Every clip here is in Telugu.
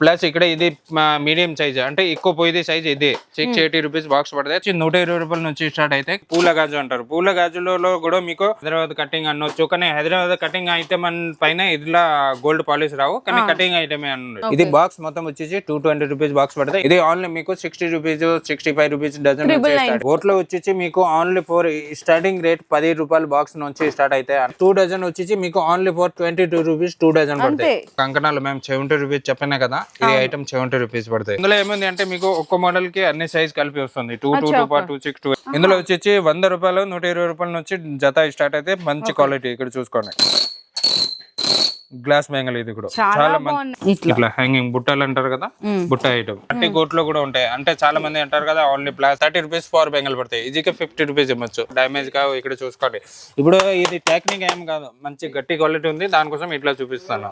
ప్లస్ ఇక్కడ ఇది మీడియం సైజ్. అంటే ఎక్కువ పోయేది సైజ్ ఇది. సిక్స్ ఎయిటీ రూపీస్ బాక్స్ పడుతుంది నూట ఇరవై రూపాయల నుంచి స్టార్ట్ అయితే పూల గాజు అంటారు. పూల గాజులలో కూడా మీకు హైదరాబాద్ కటింగ్ అనొచ్చు. కానీ హైదరాబాద్ కటింగ్ ఐటమ్ పైన ఇట్లా గోల్డ్ పాలిష్ రావు. కానీ కటింగ్ ఐటమ్ అన్నారు ఇది బాక్స్ మొత్తం వచ్చేసి టూ ట్వంటీ రూపీస్ బాక్స్ పడుతుంది ఇది ఓన్లీ మీకు sixty rupees sixty five rupees dozen ఓట్లో వచ్చేసి మీకు ఓన్లీ ఫోర్ స్టార్టింగ్ రేట్ పది రూపాయల బాక్స్ నుంచి స్టార్ట్ అయితే టూ డజన్ వచ్చేసి మీకు only four twenty two rupees two dozen పడతాయి. కంకణాలు మేము సెవెంటీ రూపీస్ చెప్పినా కదా ఇది ఐటమ్ సెవెంటీ రూపీస్ పడతాయి. ఇందులో ఏముంది అంటే మీకు ఒక్క మోడల్కి అన్ని సైజ్ కలిపి వస్తుంది. Two two two two six two ఇందులో వచ్చేసి వంద రూపాయలు నూట ఇరవై రూపాయల నుంచి జత స్టార్ట్ అయితే మంచి క్వాలిటీ ఇక్కడ చూసుకోండి. గ్లాస్ బ్యాంగిల్ ఇది కూడా. చాలా మంచి బాగున్నాయి. ఇట్లా. హ్యాంగింగ్ బుట్టలు అంటారు కదా బుట్ట ఐటమ్ అంటే కోట్లో కూడా ఉంటాయి. అంటే చాలా మంది అంటారు కదా only plus thirty rupees four bangle పడతాయి. ఈజీగా ఫిఫ్టీ రూపీస్ ఇవ్వచ్చు. డ్యామేజ్ కావు ఇక్కడ చూసుకోండి. ఇప్పుడు ఇది టెక్నిక్ ఏం కాదు. మంచి గట్టి క్వాలిటీ ఉంది. దానికోసం ఇట్లా చూపిస్తాను.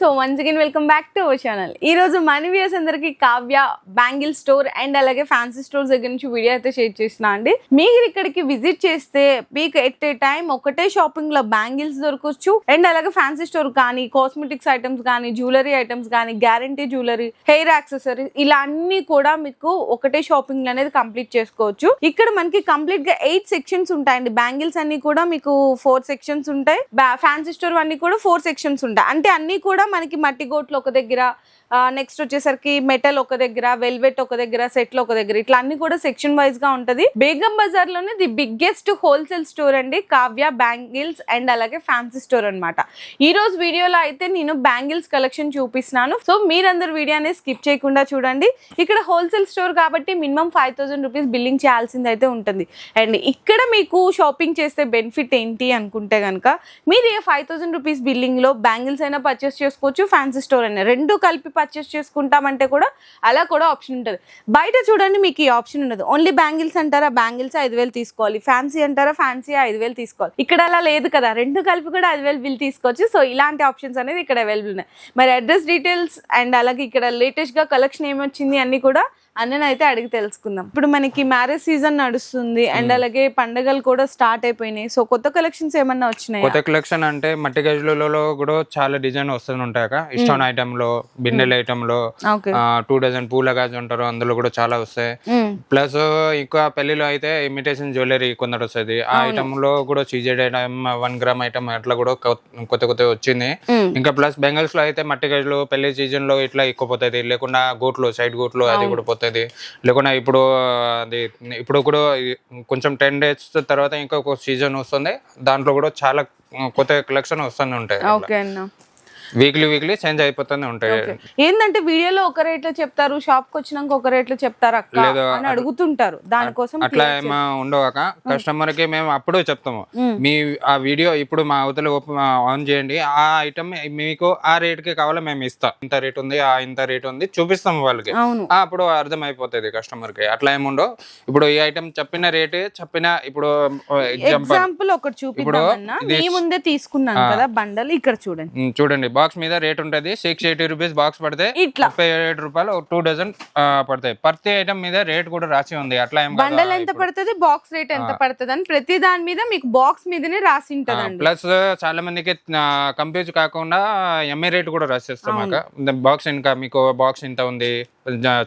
So once again welcome back to our channel ఈ రోజు వ్యూస్ అందరికి కావ్య బ్యాంగిల్ స్టోర్ అండ్ అలాగే ఫ్యాన్సీ స్టోర్స్ దగ్గర నుంచి వీడియో అయితే షేర్ చేసిన అండి. మీరు ఇక్కడికి విజిట్ చేస్తే మీకు ఎట్ ఏ టైం ఒకటే షాపింగ్లో బ్యాంగిల్స్ దొరకవచ్చు అండ్ అలాగే ఫ్యాన్సీ స్టోర్ కానీ కాస్మెటిక్స్ ఐటమ్స్ కానీ జ్యువెలరీ ఐటమ్స్ కానీ గ్యారంటీ జ్యువెలరీ హెయిర్ యాక్సెసరీస్ ఇలా అన్ని కూడా మీకు ఒకటే షాపింగ్ అనేది కంప్లీట్ చేసుకోవచ్చు. ఇక్కడ మనకి కంప్లీట్గా ఎయిట్ సెక్షన్స్ ఉంటాయండి. బ్యాంగిల్స్ అన్ని కూడా మీకు ఫోర్ సెక్షన్స్ ఉంటాయి. ఫ్యాన్సీ స్టోర్ అన్ని కూడా ఫోర్ సెక్షన్స్ ఉంటాయి. అంటే అన్ని కూడా మనకి మట్టి గోట్లు ఒక దగ్గర నెక్స్ట్ వచ్చేసరికి మెటల్ ఒక దగ్గర వెల్వెట్ ఒక దగ్గర సెట్లు ఒక దగ్గర ఇట్లా అన్ని కూడా సెక్షన్ వైజ్గా ఉంటది. బేగం బజార్లోనే ది బిగ్గెస్ట్ హోల్సేల్ స్టోర్ అండి కావ్య బ్యాంగిల్స్ అండ్ అలాగే ఫ్యాన్సీ స్టోర్ అనమాట ఈ రోజు వీడియోలో అయితే నేను బ్యాంగిల్స్ కలెక్షన్ చూపిస్తున్నాను. సో మీరందరు వీడియో స్కిప్ చేయకుండా చూడండి. ఇక్కడ హోల్సేల్ స్టోర్ కాబట్టి minimum five thousand rupees billing చేయాల్సింది అయితే ఉంటుంది. అండ్ ఇక్కడ మీకు షాపింగ్ చేస్తే బెనిఫిట్ ఏంటి అనుకుంటే కనుక మీరు ఏ ఫైవ్ థౌసండ్ రూపీస్ బిల్లింగ్లో బ్యాంగిల్స్ అయినా పర్చేస్ చేసుకోవచ్చు ఫ్యాన్సీ స్టోర్ అయినా. రెండు కలిపి పర్చేస్ చేసుకుంటామంటే కూడా అలా కూడా ఆప్షన్ ఉంటుంది. బయట చూడండి మీకు ఈ ఆప్షన్ ఉండదు ఓన్లీ బ్యాంగిల్స్ అంటారా? బ్యాంగిల్స్ ఐదు వేలు తీసుకోవాలి. ఫ్యాన్సీ అంటారా? ఫ్యాన్సీ ఐదు వేలు తీసుకోవాలి. ఇక్కడ అలా లేదు కదా. రెండు కలిపి కూడా ఐదు వేలు బిల్ తీసుకోవచ్చు. సో ఇలాంటి ఆప్షన్స్ అనేది ఇక్కడ అవైలబుల్ ఉన్నాయి. మరి అడ్రస్ డీటెయిల్స్ అండ్ అలాగే ఇక్కడ లేటెస్ట్గా కలెక్షన్ ఏమొచ్చింది అన్నీ కూడా అన్నని అయితే అడిగి తెలుసుకుందాం. ఇప్పుడు మనకి మ్యారేజ్ సీజన్ నడుస్తుంది అండ్ అలాగే పండగలు కూడా స్టార్ట్ అయిపోయినాయి. సో కొత్త కలెక్షన్స్ ఏమన్నా వచ్చినాయి? కొత్త కలెక్షన్ అంటే మట్టి గజులలో కూడా చాలా డిజైన్ వస్తూ ఉంటాయి ఇష్టం ఐటమ్లో బిందెల ఐటమ్లో టూ డజన్ పూల గాజు అంటారు అందులో కూడా చాలా వస్తాయి. ప్లస్ ఇంకా పెళ్ళిలో అయితే ఇమిటేషన్ జ్యువెలరీ కొందరు వస్తుంది. ఆ ఐటమ్లో కూడా CZ item one gram item అట్లా కూడా కొత్త కొత్త వచ్చింది. ఇంకా ప్లస్ బెంగల్స్లో అయితే మట్టి గజులు పెళ్ళి సీజన్లో ఇట్లా ఎక్కువ పోతుంది లేకుండా గోట్లు సైడ్ గోట్లు అది కూడా పోతుంది లేకుండా ఇప్పుడు అది ఇప్పుడు కూడా కొంచెం టెన్ డేస్ తర్వాత ఇంకొక సీజన్ వస్తుంది. దాంట్లో కూడా చాలా కొత్త కలెక్షన్ వస్తూనే ఉంటాయి. ఓకే అన్న. వీక్లీ వీక్లీ చేంజ్ అయిపోతూనే ఉంటాయి. ఏంటంటే వీడియోలో ఒక రేట్లో చెప్తారు షాప్కి వచ్చినాక ఒక రేట్లో చెప్తారు అక్క లేదు, అని అడుగుతుంటారు. దానికోసం అట్లా ఏమో ఉండవాక కస్టమర్కి మేము అప్పుడు చెప్తాము. మీ ఆ వీడియో ఇప్పుడు మా అవతల ఆన్ చేయండి. ఆ ఐటమ్ మీకు ఆ రేట్కి కావాలో మేము ఇస్తాం. ఇంత రేట్ ఉంది ఆ ఇంత రేట్ ఉంది చూపిస్తాము వాళ్ళకి. అప్పుడు అర్థం అయిపోతుంది కస్టమర్కి అట్లా ఏముండవు ఇప్పుడు ఈ ఐటమ్ చెప్పిన రేట్ చెప్పిన ఇప్పుడు ఎగ్జాంపుల్ ఒకటి మీ ముందే తీసుకున్నాను కదా బండలు ఇక్కడ చూడండి. చూడండి. బాక్స్ మీద రేట్ ఉంటది. సిక్స్ ఎయిటీ రూపీస్ బాక్స్ పడితే ఇట్లా. ముప్పై ఏడు రూపాయలు టూ డజన్ పడతాయి. ప్రతి ఐటమ్ మీద రేట్ కూడా రాసి ఉంది. అట్లా ఏం. బండల్ ఎంత పడుతుంది? బాక్స్ రేట్ ఎంత పడుతుంది? అని ప్రతి దాని మీద మీకు బాక్స్ మీదనే రాసి ఉంటదండి. ప్లస్ చాలా మందికి కంప్యూజ్ కాకుండా ఎంఏ రేట్ కూడా రాసేస్తాం బాక్స్ ఇంకా మీకు బాక్స్ ఇంత ఉంది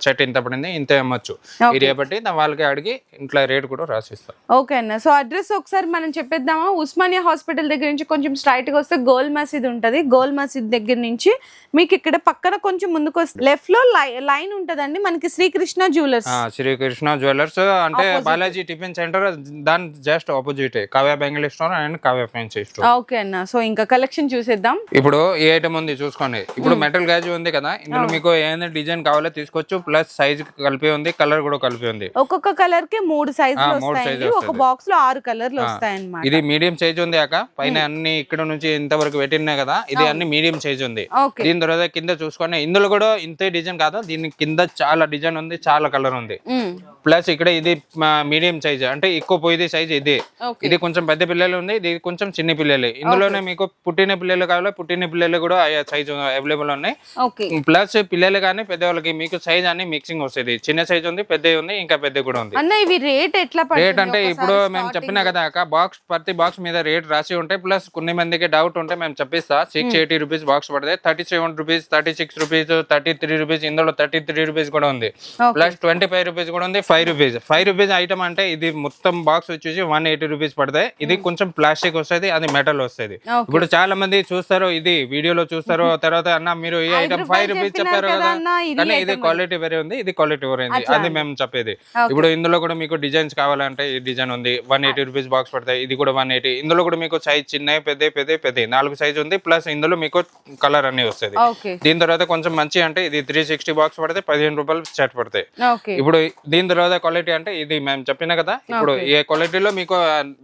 సెట్ ఇంత పడింది ఇంత అమ్మచ్చు. ఏరియా బట్టి వాళ్ళకి అడిగి ఇంట్లో రేట్ కూడా రాసిస్తాం. ఓకే అన్న. సో అడ్రస్ ఒకసారి మనం చెప్పేద్దామా? ఉస్మానియా హాస్పిటల్ దగ్గర నుంచి కొంచెం స్ట్రైట్గా వస్తే గోల్ మసీద్ ఉంటది. గోల్ మసీద్ దగ్గర నుంచి మీకు ఇక్కడ పక్కన కొంచెం ముందుకు వస్తే లెఫ్ట్లో లైన్ ఉంటదండి మనకి శ్రీకృష్ణ జ్యువెలర్స్ శ్రీకృష్ణ జ్యువెలర్స్ అంటే బాలాజీ టిఫిన్ సెంటర్ దాని just opposite Kavya Bengaluru store and Kavya fancy store okay అన్న. సో ఇంకా కలెక్షన్ చూసేద్దాం. ఇప్పుడు ఈ ఐటమ్ ఉంది చూసుకోండి. ఇప్పుడు మెటల్ గాజు ఉంది కదా ఇందులో మీకు ఏదైనా డిజైన్ కావాలో తీసుకోవచ్చు ప్లస్ సైజ్ కలిపి ఉంది కలర్ కూడా కలిపి ఉంది. ఒక్కొక్క కలర్కి మూడు వస్తాయండి. size ఒక. బాక్స్లో ఆరు కలర్లు వస్తాయన్నమాట. ఇది మీడియం సైజ్ ఉంది అక్క. పైన అన్ని ఇక్కడ నుంచి ఇంతవరకు పెట్టినాయి కదా. ఇది అన్ని మీడియం మీడియం సైజ్ ఉంది. దీని తర్వాత కింద చూసుకొని ఇందులో కూడా ఇంతే డిజైన్ కాదు దీని కింద చాలా డిజైన్ ఉంది చాలా కలర్ ఉంది. ప్లస్ ఇక్కడ ఇది మీడియం సైజ్ అంటే ఎక్కువ పోయేది సైజ్ ఇది. ఇది కొంచెం పెద్ద పిల్లలు ఉంది ఇది కొంచెం చిన్న పిల్లలు. ఇందులోనే మీకు పుట్టిన పిల్లలు కావాలి పుట్టిన పిల్లలు కూడా సైజ్ అవైలబుల్ ఉన్నాయి. ప్లస్ పిల్లలు కానీ పెద్దవాళ్ళకి మీకు సైజ్ అన్ని మిక్సింగ్ వస్తుంది. చిన్న సైజ్ ఉంది పెద్ద ఉంది ఇంకా పెద్ద కూడా ఉంది. రేట్ ఎట్లా రేట్ అంటే ఇప్పుడు మేము చెప్పినా కదా బాక్స్ ప్రతి బాక్స్ మీద రేట్ రాసి ఉంటాయి ప్లస్ కొన్ని మందికి డౌట్ ఉంటే మేము చెప్పిస్తా సిక్స్ ఎయిటీ రూపీస్ బాక్స్ పడతాయి thirty seven rupees thirty six rupees thirty three rupees ఇందులో థర్టీ త్రీ రూపీస్ కూడా ఉంది. ప్లస్ ట్వంటీ ఫైవ్ రూపీస్ కూడా ఉంది five rupees five rupees item అంటే ఇది మొత్తం బాక్స్ వచ్చేసి వన్ ఎయిటీ రూపీస్ పడతాయి. ఇది కొంచెం ప్లాస్టిక్ వస్తుంది అది మెటల్ వస్తుంది. ఇప్పుడు చాలా మంది చూస్తారు ఇది వీడియోలో చూస్తారు తర్వాత అన్న మీరు ఈ ఐటమ్ ఫైవ్ రూపీస్ చెప్పారు కదా కానీ ఇది క్వాలిటీ వేరే ఉంది ఇది క్వాలిటీ వేరే ఉంది. అది మేము చెప్పేది. ఇప్పుడు ఇందులో కూడా మీకు డిజైన్స్ కావాలంటే ఈ డిజైన్ ఉంది. వన్ ఎయిటీ రూపీస్ బాక్స్ పడతాయి ఇది కూడా వన్ ఎయిటీ ఇందులో కూడా మీకు సైజ్ చిన్న పెద్ద పెద్ద పెద్ద నాలుగు సైజ్ ఉంది ప్లస్ ఇందులో మీకు కలర్ అన్ని వస్తుంది. దీని తర్వాత కొంచెం మంచి అంటే ఇది త్రీ సిక్స్టీ బాక్స్ పడితే పదిహేను రూపాయలు సెట్ పడతాయి. ఇప్పుడు దీని తర్వాత క్వాలిటీ అంటే ఇది మేము చెప్పిన కదా ఇప్పుడు ఏ క్వాలిటీలో మీకు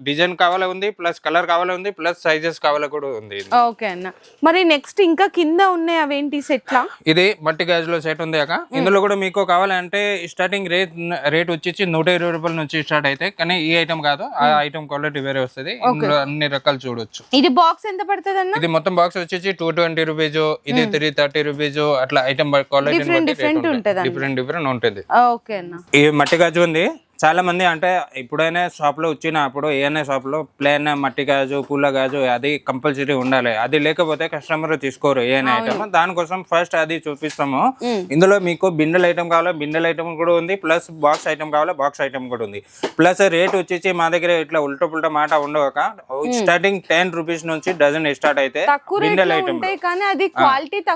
డిజైన్ కావాలా ఉంది ప్లస్ కలర్ కావాలా ఉంది ప్లస్ సైజెస్ కావాలా కూడా ఉంది. ఓకే అన్న. మరి నెక్స్ట్ ఇంకా కింద ఉన్నాయి అవేంటి సెట్లా? ఇది మట్టి గాజులో సెట్ ఉంది అక్క. ఇందులో కూడా మీకు కావాలంటే స్టార్టింగ్ రేట్ రేట్ వచ్చేసి నూట ఇరవై రూపాయల నుంచి స్టార్ట్ అయితే కానీ ఈ ఐటమ్ కాదు. ఆ ఐటమ్ క్వాలిటీ వేరే వస్తుంది. ఇందులో అన్ని రకాలు చూడొచ్చు. ఇది బాక్స్ ఎంత పడుతుంది ఇది మొత్తం బాక్స్ వచ్చేసి టూ ట్వంటీ రూపీస్ ఇది త్రీ థర్టీ రూపీస్ అట్లా ఐటమ్ క్వాలిటీ Different, different ఉంటది. డిఫరెంట్ డిఫరెంట్ ఉంటుంది. ఓకే అన్న. ఈ మట్టి గాజు ఉంది. చాలా మంది అంటే ఇప్పుడైనా షాప్లో వచ్చినప్పుడు ఏదైనా షాప్లో ప్లేన్ మట్టి గాజు పూల గాజు అది కంపల్సరీ ఉండాలి. అది లేకపోతే కస్టమర్ తీసుకోరు ఏదైనా ఐటమ్ దానికోసం ఫస్ట్ అది చూపిస్తాము. ఇందులో మీకు బిండెల్ ఐటమ్ కావాలా? బిండెల్ ఐటమ్ కూడా ఉంది. ప్లస్ బాక్స్ ఐటమ్ కావాలా? బాక్స్ ఐటమ్ కూడా ఉంది. ప్లస్ రేట్ వచ్చేసి మా దగ్గర ఇట్లా ఉల్టా పుల్టా మాట ఉండవక స్టార్టింగ్ టెన్ రూపీస్ నుంచి డజన్ స్టార్ట్ అయితే బిండెల్ ఐటమ్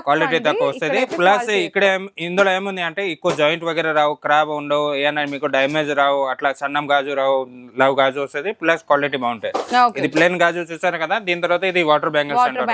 క్వాలిటీ తక్కువ వస్తుంది. ప్లస్ ఇక్కడ ఏం- ఇందులో ఏముంది అంటే ఎక్కువ జాయింట్ వగేరా రావు క్రాబ్ ఉండవు ఏమైనా మీకు డ్యామేజ్ రావు. అట్లా సన్నం గాజు రావు లవ్ గాజు వస్తుంది ప్లస్ క్వాలిటీ బాగుంటాయి. ఇది ప్లేన్ గాజు చూసారు కదా దీని తర్వాత ఇది వాటర్ బ్యాంగిల్స్ అంటారు.